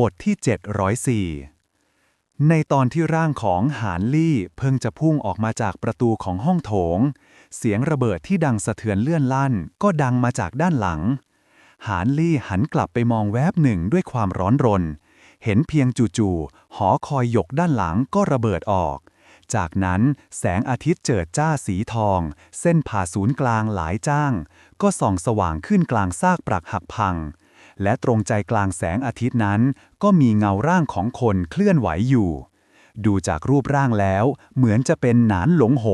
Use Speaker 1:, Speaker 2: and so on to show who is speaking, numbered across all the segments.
Speaker 1: บทที่ 704 ในตอนที่ร่างของหานลี่เพิ่งจะพุ่งออกมาจากประตูของห้องโถง เสียงระเบิดที่ดังสะเทือนเลื่อนลั่น ก็ดังมาจากด้านหลัง หานลี่หันกลับไปมองแวบหนึ่งด้วยความร้อนรน เห็นเพียงจู่ๆหอคอยหยกด้านหลังก็ระเบิดออก จากนั้นแสงอาทิตย์เจิดจ้าสีทอง เส้นผ่าศูนย์กลางหลายจ้าง ก็ส่องสว่างขึ้นกลางซากปรักหักพัง และตรงใจกลางแสงอาทิตย์นั้น ก็มีเงาร่างของคนเคลื่อนไหวอยู่ ดูจากรูปร่างแล้ว เหมือนจะเป็นหนานหลงโห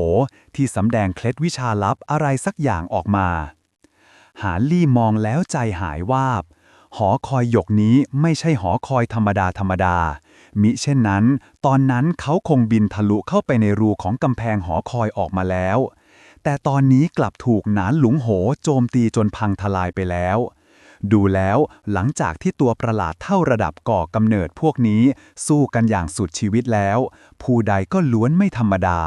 Speaker 1: ที่สำแดงเคล็ดวิชาลับอะไรสักอย่างออกมา หาลี่มองแล้วใจหายวาบ หอคอยหยกนี้ไม่ใช่หอคอยธรรมดาธรรมดา มิเช่นนั้น ตอนนั้นเขาคงบินทะลุเข้าไปในรูของกำแพงหอคอยออกมาแล้วแต่ตอนนี้กลับถูกหนานหลุงโหโจมตีจนพังทลายไปแล้ว ดูแล้วหลังจากที่ตัวประหลาดเท่าระดับก่อกำเนิดพวกนี้ สู้กันอย่างสุดชีวิตแล้ว ผู้ใดก็ล้วนไม่ธรรมดา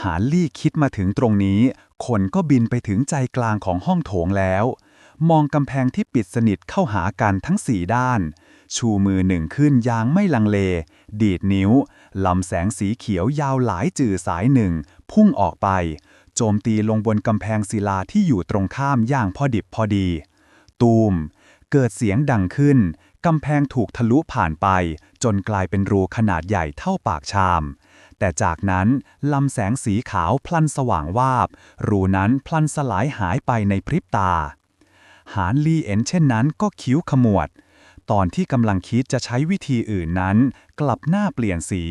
Speaker 1: หาลี่คิดมาถึงตรงนี้ คนก็บินไปถึงใจกลางของห้องโถงแล้ว มองกำแพงที่ปิดสนิทเข้าหากันทั้งสี่ด้าน ชูมือหนึ่งขึ้นอยางไม่ลังเล ดีดนิ้วลำแสงสีเขียวยาวหลายจื่อสายหนึ่ง พุ่งออกไป โจมตีลงบนกำแพงศิลาที่อยู่ตรงข้ามอย่างพอดิบพอดี ตูม เกิดเสียงดังขึ้น กำแพงถูกทะลุผ่านไป จนกลายเป็นรูขนาดใหญ่เท่าปากชาม แต่จากนั้นลำแสงสีขาวพลันสว่างวาบ รูนั้นพลันสลายหายไปในพริบตา หานลีเอ็นเช่นนั้นก็คิ้วขมวด ตอนที่กำลังคิดจะใช้วิธีอื่นนั้น กลับหน้าเปลี่ยนสี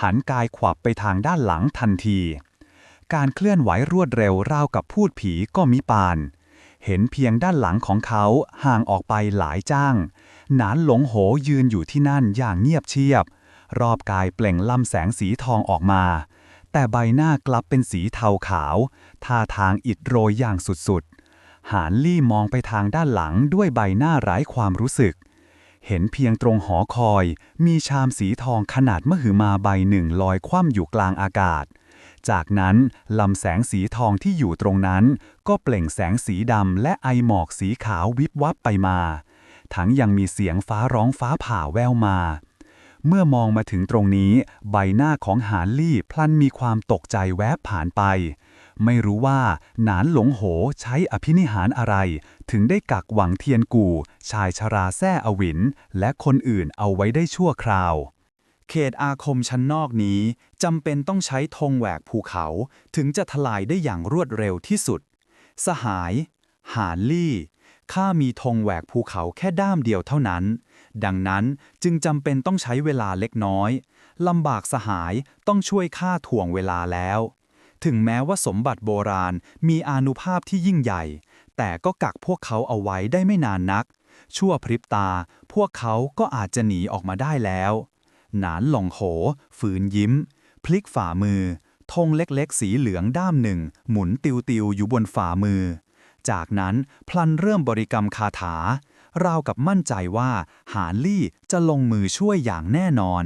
Speaker 1: หันกายขวับไปทางด้านหลังทันทีการเคลื่อนไหวรวดเร็วราวกับพูดผีก็มิปาน เห็นเพียงด้านหลังของเขาห่างออกไปหลายจ้าง หนานหลงโหยืนอยู่ที่นั่นอย่างเงียบเชียบ รอบกายเปล่งลำแสงสีทองออกมา แต่ใบหน้ากลับเป็นสีเทาขาว ท่าทางอิดโรยอย่างสุดๆ หานลี่มองไปทางด้านหลังด้วยใบหน้าไร้ความรู้สึก เห็นเพียงตรงหอคอย มีชามสีทองขนาดมหึมาใบหนึ่งลอยคว่ำอยู่กลางอากาศ จากนั้นลำแสงสีทองที่อยู่ตรงนั้น ก็เปล่งแสงสีดำและไอหมอกสีขาววิบวับไปมา ทั้งยังมีเสียงฟ้าร้องฟ้าผ่าแววมา เมื่อมองมาถึงตรงนี้ ใบหน้าของหานลี่พลันมีความตกใจแวบผ่านไป ไม่รู้ว่าหนานหลงโหใช้อภินิหารอะไร ถึงได้กักหวังเทียนกู่ ชายชราแซ่อวิน และคนอื่นเอาไว้ได้ชั่วคราว เขตอาคมชั้นนอกนี้จำเป็นต้องใช้ธงแหวกภูเขาถึงจะทลายได้อย่างรวดเร็วที่สุด สหาย หานลี่ข้ามีธงแหวกภูเขาแค่ด้ามเดียวเท่านั้น ดังนั้นจึงจำเป็นต้องใช้เวลาเล็กน้อยลำบากสหายต้องช่วยข้าถ่วงเวลาแล้ว ถึงแม้ว่าสมบัติโบราณมีอานุภาพที่ยิ่งใหญ่ แต่ก็กักพวกเขาเอาไว้ได้ไม่นานนัก ชั่วพริบตา พวกเขาก็อาจจะหนีออกมาได้แล้ว หนานหลงโห ฝืนยิ้ม พลิกฝ่ามือธงเล็กๆ สีเหลืองด้ามหนึ่ง หมุนติวๆ อยู่บนฝ่ามือ จากนั้นพลันเริ่มบริกรรมคาถา ราวกับมั่นใจว่าหานลี่จะลงมือช่วยอย่างแน่นอน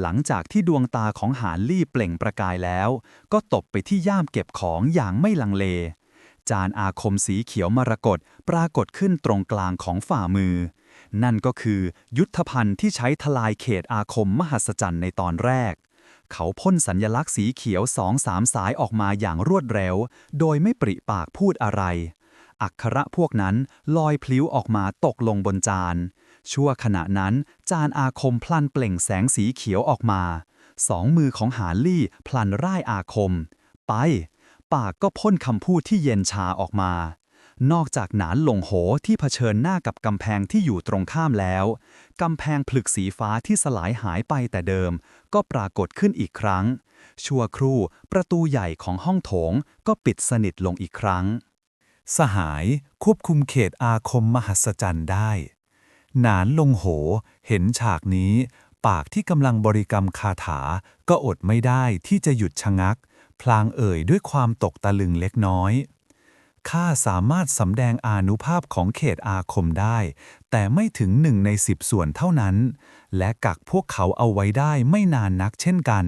Speaker 1: หลังจากที่ดวงตาของหานลี่เปล่งประกายแล้ว ก็ตบไปที่ย่ามเก็บของอย่างไม่ลังเล จานอาคมสีเขียวมรกตปรากฏขึ้นตรงกลางของฝ่ามือ นั่นก็คือยุทธภัณฑ์ที่ใช้ทลายเขตอาคมมหัศจรรย์ในตอนแรก เขาพ่นสัญญลักษณ์สีเขียวสองสามสายออกมาอย่างรวดเร็ว โดยไม่ปริปากพูดอะไร อักขระพวกนั้นลอยพลิ้วออกมาตกลงบนจาน ชั่วขณะนั้นจานอาคมพลันเปล่งแสงสีเขียวออกมา สองมือของหาลี่พลันร่ายอาคม ไป ปากก็พ่นคำพูดที่เย็นชาออกมา นอกจากหนานหลงโหที่เผชิญหน้ากับกำแพงที่อยู่ตรงข้ามแล้ว กำแพงผลึกสีฟ้าที่สลายหายไปแต่เดิม ก็ปรากฏขึ้นอีกครั้ง ชั่วครู่ประตูใหญ่ของห้องโถงก็ปิดสนิทลงอีกครั้ง สหายควบคุมเขตอาคมมหัศจรรย์ได้ หนานลงโหเห็นฉากนี้ ปากที่กำลังบริกรรมคาถาก็อดไม่ได้ที่จะหยุดชะงัก พลางเอ่ยด้วยความตกตะลึงเล็กน้อย ข้าสามารถสำแดงอานุภาพของเขตอาคมได้ แต่ไม่ถึงหนึ่งในสิบส่วนเท่านั้น และกักพวกเขาเอาไว้ได้ไม่นานนักเช่นกัน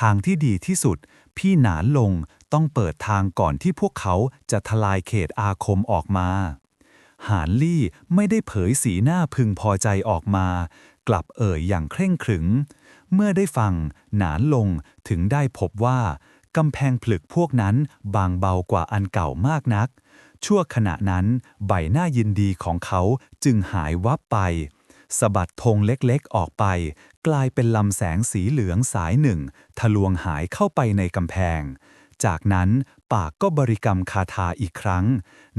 Speaker 1: ทางที่ดีที่สุด พี่หนานลงต้องเปิดทางก่อนที่พวกเขาจะทลายเขตอาคมออกมา
Speaker 2: หานลี่ไม่ได้เผยสีหน้าพึงพอใจออกมา กลับเอ่ยอย่างเคร่งขรึม เมื่อได้ฟังหนานลงถึงได้พบว่า กำแพงผลึกพวกนั้นบางเบากว่าอันเก่ามากนัก ชั่วขณะนั้นใบหน้ายินดีของเขาจึงหายวับไปสะบัดธงเล็กๆออกไป กลายเป็นลำแสงสีเหลืองสายหนึ่ง ทะลวงหายเข้าไปในกำแพง จากนั้นปากก็บริกรรมคาถาอีกครั้ง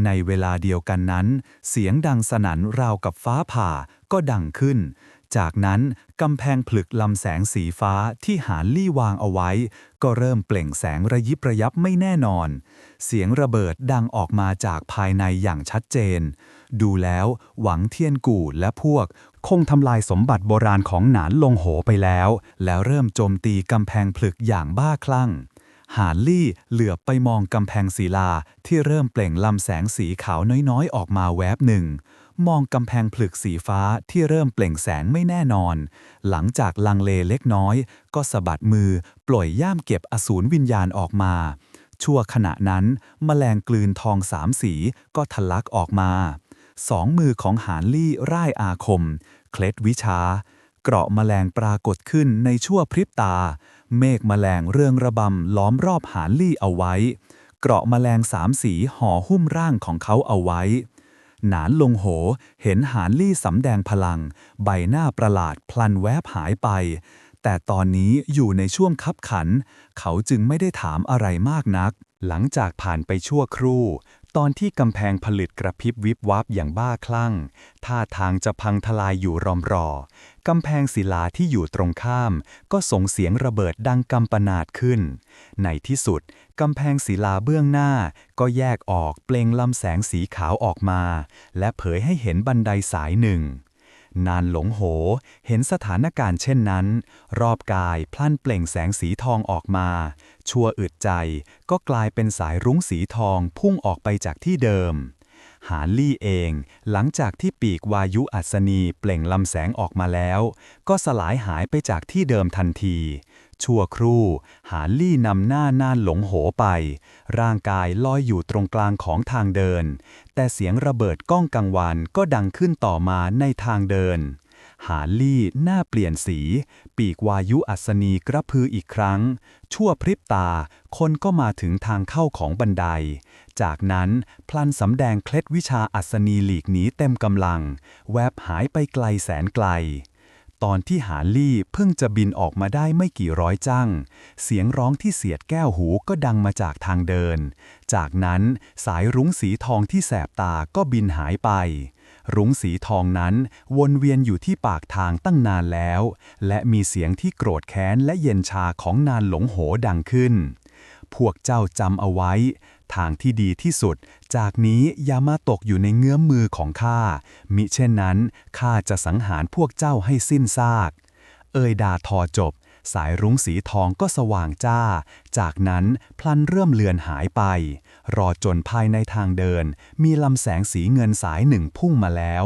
Speaker 2: ในเวลาเดียวกันนั้น เสียงดังสนั่นราวกับฟ้าผ่าก็ดังขึ้น จากนั้นกำแพงผลึกลำแสงสีฟ้าที่หานลี่วางเอาไว้ ก็เริ่มเปล่งแสงระยิบระยับไม่แน่นอน เสียงระเบิดดังออกมาจากภายในอย่างชัดเจน ดูแล้วหวังเทียนกู่และพวก คงทำลายสมบัติโบราณของหนานลงโหไปแล้ว แล้วเริ่มโจมตีกำแพงผลึกอย่างบ้าคลั่งหานลี่เหลือบไปมองกำแพงศิลาที่เริ่มเปล่งลำแสงสีขาวน้อยๆ ออกมาแวบหนึ่ง มองกำแพงผลึกสีฟ้าที่เริ่มเปล่งแสงไม่แน่นอน หลังจากลังเลเล็กน้อย ก็สะบัดมือ ปล่อยย่ามเก็บอสูรวิญญาณออกมา ชั่วขณะนั้นมแมลงกลืนทองสามสีก็ทะลักออกมา สองมือของหานลี่ร่ายอาคม เคล็ดวิชา เกราะแมลงปรากฏขึ้นในชั่วพริบตา เมฆแมลงเรืองระบำล้อมรอบหานลี่เอาไว้ เกราะแมลงสามสีห่อหุ้มร่างของเขาเอาไว้ หนานลงโห เห็นหานลี่สำแดงพลัง ใบหน้าประหลาดพลันแวบหายไป แต่ตอนนี้อยู่ในช่วงคับขัน เขาจึงไม่ได้ถามอะไรมากนัก
Speaker 1: หลังจากผ่านไปชั่วครู่ ตอนที่กำแพงผลิตกระพริบวิบวับอย่างบ้าคลั่ง ท่าทางจะพังทลายอยู่รอมรอกำแพงศิลาที่อยู่ตรงข้าม ก็ส่งเสียงระเบิดดังกำปนาดขึ้น ในที่สุดกำแพงศิลาเบื้องหน้า ก็แยกออกเปล่งลำแสงสีขาวออกมา และเผยให้เห็นบันไดสายหนึ่ง นานหลงโห เห็นสถานการณ์เช่นนั้น รอบกายพลั่นเปล่งแสงสีทองออกมา ชัวอึดใจ ก็กลายเป็นสายรุ้งสีทองพุ่งออกไปจากที่เดิม หาลี่เอง หลังจากที่ปีกวายุอัศนีเปล่งลำแสงออกมาแล้ว ก็สลายหายไปจากที่เดิมทันที ชั่วครู่ หาลี่นำหน้าน่านหลงโหไป ร่างกายลอยอยู่ตรงกลางของทางเดิน แต่เสียงระเบิดก้องกังวานก็ดังขึ้นต่อมาในทางเดิน หาลี่หน้าเปลี่ยนสี ปีกวายุอัศนีกระพืออีกครั้ง ชั่วพริบตา คนก็มาถึงทางเข้าของบันได จากนั้นพลันสำแดงเคล็ดวิชาอัศนีหลีกหนีเต็มกำลัง แวบหายไปไกลแสนไกล ตอนที่หาลี่เพิ่งจะบินออกมาได้ไม่กี่ร้อยจังเสียงร้องที่เสียดแก้วหูก็ดังมาจากทางเดิน จากนั้นสายรุ้งสีทองที่แสบตาก็บินหายไป รุ้งสีทองนั้นวนเวียนอยู่ที่ปากทางตั้งนานแล้ว และมีเสียงที่โกรธแค้นและเย็นชาของนานหลงโหดังขึ้น พวกเจ้าจำเอาไว้ ทางที่ดีที่สุด จากนี้อย่ามาตกอยู่ในเงื้อมมือของข้า มิเช่นนั้นข้าจะสังหารพวกเจ้าให้สิ้นซาก เอ่ยดาทอจบ สายรุ้งสีทองก็สว่างจ้า จากนั้นพลันเริ่มเลือนหายไป รอจนภายในทางเดิน มีลำแสงสีเงินสายหนึ่งพุ่งมาแล้ว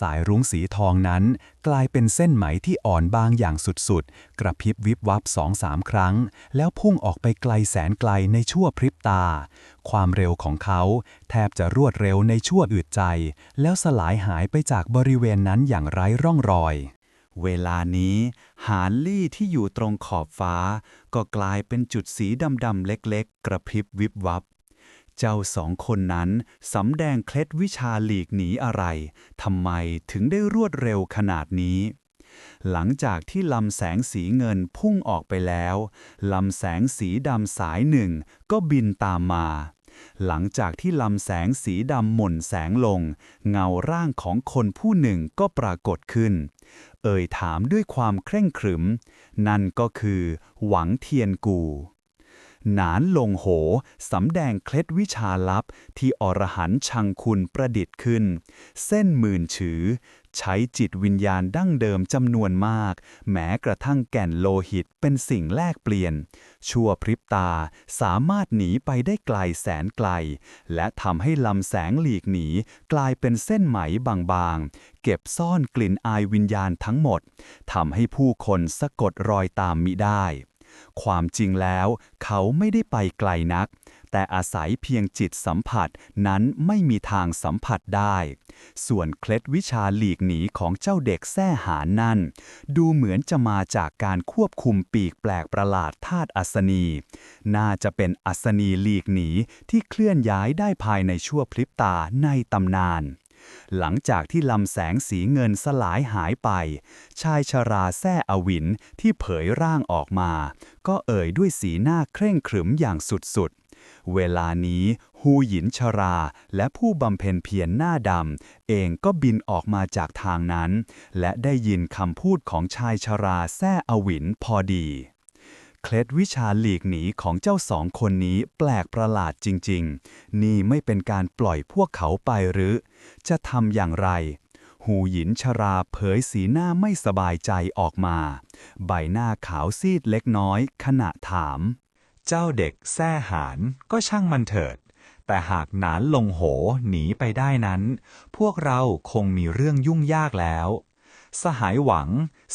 Speaker 1: สายรุ้งสีทองนั้น กลายเป็นเส้นไหมที่อ่อนบางอย่างสุดๆ กระพริบวิบวับสองสามครั้ง แล้วพุ่งออกไปไกลแสนไกลในชั่วพริบตา ความเร็วของเขา แทบจะรวดเร็วในชั่วอึดใจ แล้วสลายหายไปจากบริเวณนั้นอย่างไร้ร่องรอย
Speaker 2: เวลานี้ หานลี่ที่อยู่ตรงขอบฟ้า ก็กลายเป็นจุดสีดำๆเล็กๆ กระพริบวิบวับ เจ้าสองคนนั้นสำแดงเคล็ดวิชาหลีกหนีอะไรทำไมถึงได้รวดเร็วขนาดนี้ หลังจากที่ลำแสงสีเงินพุ่งออกไปแล้วลำแสงสีดำสายหนึ่งก็บินตามมา หลังจากที่ลำแสงสีดำหม่นแสงลง เงาร่างของคนผู้หนึ่งก็ปรากฏขึ้น เอ่ยถามด้วยความเคร่งขรึม นั่นก็คือ หวังเทียนกู หนานลงโหสำแดงเคล็ดวิชาลับที่อรหันชังคุณประดิษฐ์ขึ้น เส้นหมื่นฉือ ใช้จิตวิญญาณดั้งเดิมจำนวนมาก แม้กระทั่งแก่นโลหิตเป็นสิ่งแลกเปลี่ยน ชั่วพริบตาสามารถหนีไปได้ไกลแสนไกล และทำให้ลำแสงหลีกหนีกลายเป็นเส้นไหมบางๆ เก็บซ่อนกลิ่นอายวิญญาณทั้งหมดทำให้ผู้คนสะกดรอยตามมิได้ ความจริงแล้ว เขาไม่ได้ไปไกลนัก แต่อาศัยเพียงจิตสัมผัสนั้นไม่มีทางสัมผัสได้ ส่วนเคล็ดวิชาหลีกหนีของเจ้าเด็กแท้หานั่น ดูเหมือนจะมาจากการควบคุมปีกแปลกประหลาดธาตุอัศนี น่าจะเป็นอัศนีหลีกหนีที่เคลื่อนย้ายได้ภายในชั่วพริบตาในตำนาน หลังจากที่ลำแสงสีเงินสลายหายไป ชายชราแซ่อวินที่เผยร่างออกมา ก็เอ่ยด้วยสีหน้าเคร่งขรึมอย่างสุดๆ เวลานี้ฮูหยินชราและผู้บำเพ็ญเพียรหน้าดำเองก็บินออกมาจากทางนั้น และได้ยินคำพูดของชายชราแซ่อวินพอดี เคล็ดวิชาหลีกหนีของเจ้าสองคนนี้แปลกประหลาดจริง ๆ นี่ไม่เป็นการปล่อยพวกเขาไปหรือ จะทำอย่างไร หูหยินชราเผยสีหน้าไม่สบายใจออกมา ใบหน้าขาวซีดเล็กน้อย ขณะถาม
Speaker 3: เจ้าเด็กแท้หารก็ช่างมันเถิด แต่หากหนานลงโหหนีไปได้นั้น พวกเราคงมีเรื่องยุ่งยากแล้ว สหายหวัง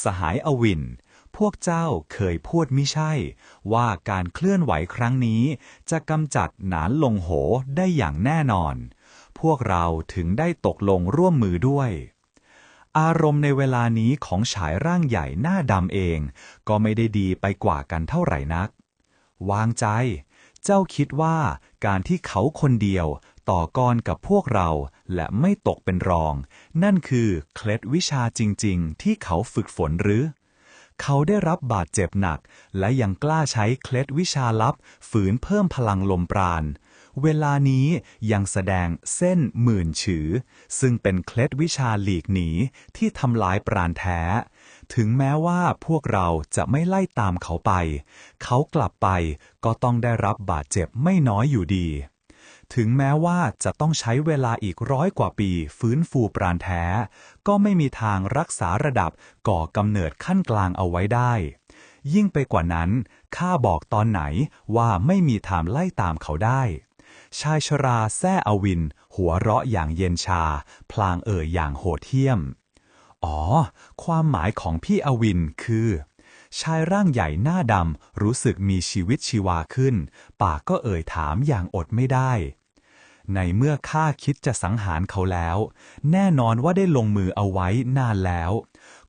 Speaker 3: สหายอวิน พวกเจ้าเคยพูดมิใช่ ว่าการเคลื่อนไหวครั้งนี้ จะกำจัดหนานลงโหได้อย่างแน่นอน พวกเราถึงได้ตกลงร่วมมือด้วย อารมณ์ในเวลานี้ของฉายร่างใหญ่หน้าดำเอง ก็ไม่ได้ดีไปกว่ากันเท่าไหร่นัก วางใจ เจ้าคิดว่าการที่เขาคนเดียวต่อกรกับพวกเราและไม่ตกเป็นรอง นั่นคือเคล็ดวิชาจริง ๆ ที่เขาฝึกฝนหรือ เขาได้รับบาดเจ็บหนัก และยังกล้าใช้เคล็ดวิชาลับ ฝืนเพิ่มพลังลมปราณ เวลานี้ยังแสดงเส้นหมื่นฉือ ซึ่งเป็นเคล็ดวิชาหลีกหนีที่ทำลายปราณแท้ ถึงแม้ว่าพวกเราจะไม่ไล่ตามเขาไป เขากลับไปก็ต้องได้รับบาดเจ็บไม่น้อยอยู่ดี ถึงแม้ว่าจะต้องใช้เวลาอีกร้อยกว่าปีฟื้นฟูปราณแท้ ก็ไม่มีทางรักษาระดับก่อกำเนิดขั้นกลางเอาไว้ได้ ยิ่งไปกว่านั้น ข้าบอกตอนไหนว่าไม่มีทางไล่ตามเขาได้ ชายชราแซ่อวิน หัวเราะอย่างเย็นชา พลางเอ่ยอย่างโหดเหี้ยม อ๋อ ความหมายของพี่อวินคือ ชายร่างใหญ่หน้าดำรู้สึกมีชีวิตชีวาขึ้น ปากก็เอ่ยถามอย่างอดไม่ได้ ในเมื่อข้าคิดจะสังหารเขาแล้ว แน่นอนว่าได้ลงมือเอาไว้นานแล้ว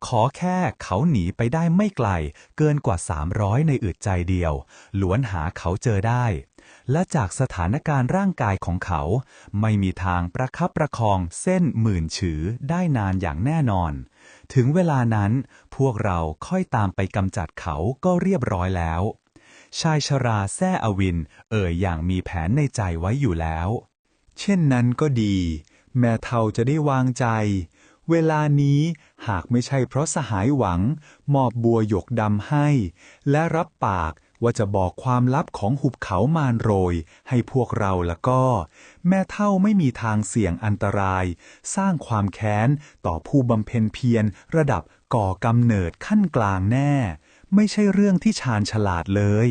Speaker 3: ขอแค่เขาหนีไปได้ไม่ไกล เกินกว่า 300 ในอึดใจเดียว ล้วนหาเขาเจอได้ และจากสถานการณ์ร่างกายของเขา ไม่มีทางประคับประคองเส้นหมื่นฉือได้นานอย่างแน่นอน ถึงเวลานั้นพวกเราค่อยตามไปกำจัดเขาก็เรียบร้อยแล้ว ชายชราแซ่อวิน เอ่ยอย่างมีแผนในใจไว้อยู่แล้ว
Speaker 2: เช่นนั้นก็ดี แม่เทาจะได้วางใจ เวลานี้หากไม่ใช่เพราะสหายหวัง มอบบัวหยกดำให้ และรับปาก ว่าจะบอกความลับของหุบเขามารโรย ให้พวกเราแล้วก็ แม่เท่าไม่มีทางเสี่ยงอันตราย สร้างความแค้นต่อผู้บำเพ็ญเพียรระดับก่อกำเนิดขั้นกลางแน่ ไม่ใช่เรื่องที่ชาญฉลาดเลย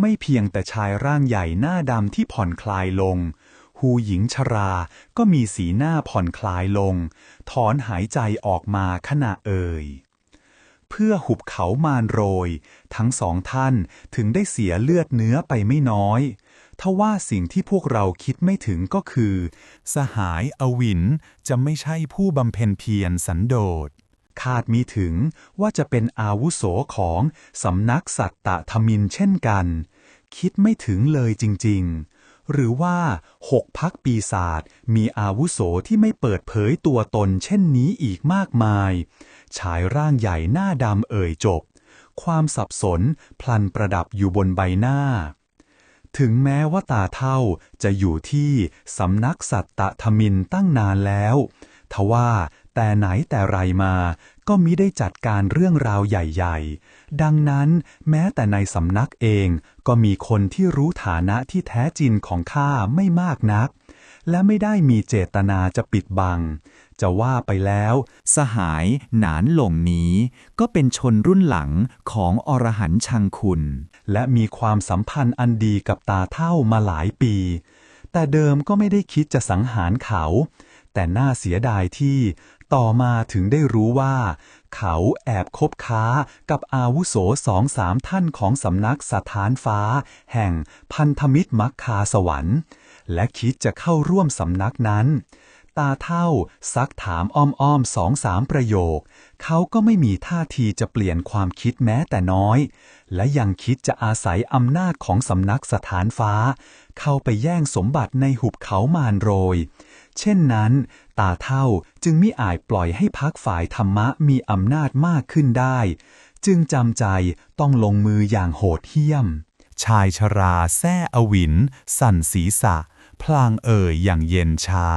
Speaker 2: ไม่เพียงแต่ชายร่างใหญ่หน้าดำที่ผ่อนคลายลงหูหญิงชราก็มีสีหน้าผ่อนคลายลง ถอนหายใจออกมาขณะเอ่ย เพื่อหุบเขามารโรย ทั้งสองท่านถึงได้เสียเลือดเนื้อไปไม่น้อยทว่าสิ่งที่พวกเราคิดไม่ถึงก็คือ สหายอวินจะไม่ใช่ผู้บำเพ็ญเพียรสันโดษคาดมีถึงว่าจะเป็นอาวุโสของสำนักสัตตะธมินเช่นกัน คิดไม่ถึงเลยจริง ๆ หรือว่าหกพักปีศาจมีอาวุโสที่ไม่เปิดเผยตัวตนเช่นนี้อีกมากมาย ชายร่างใหญ่หน้าดำเอ่ยจบ ความสับสนพลันประดับอยู่บนใบหน้า ถึงแม้ว่าตาเท่าจะอยู่ที่สำนักสัตตะธมินตั้งนานแล้ว ทว่า แต่ไหนแต่ไรมา ก็มิได้จัดการเรื่องราวใหญ่ๆ ดังนั้นแม้แต่ในสำนักเองก็มีคนที่รู้ฐานะที่แท้จริงของข้าไม่มากนัก และไม่ได้มีเจตนาจะปิดบัง จะว่าไปแล้ว สหายหนานหลงนี้ ก็เป็นชนรุ่นหลังของอรหันต์ชังคุณ และมีความสัมพันธ์อันดีกับตาเท่ามาหลายปี แต่เดิมก็ไม่ได้คิดจะสังหารเขาแต่น่าเสียดายที่
Speaker 1: ต่อมาถึงได้รู้ว่า เขาแอบคบค้ากับอาวุโสสองสามท่านของสำนักสถานฟ้า แห่งพันธมิตรมักคาสวรรค์ และคิดจะเข้าร่วมสำนักนั้น ตาเท่าซักถามอ้อมๆสองสามประโยค เขาก็ไม่มีท่าทีจะเปลี่ยนความคิดแม้แต่น้อย และยังคิดจะอาศัยอำนาจของสำนักสถานฟ้า เข้าไปแย่งสมบัติในหุบเขามารโรย เช่นนั้น ตาเท่าจึงมิอาจปล่อยให้พักฝ่ายธรรมะมีอำนาจมากขึ้นได้ จึงจำใจต้องลงมืออย่างโหดเหี้ยม
Speaker 2: ชายชราแซ่อวิน สั่นศีรษะ พลางเอ่ยอย่างเย็นชา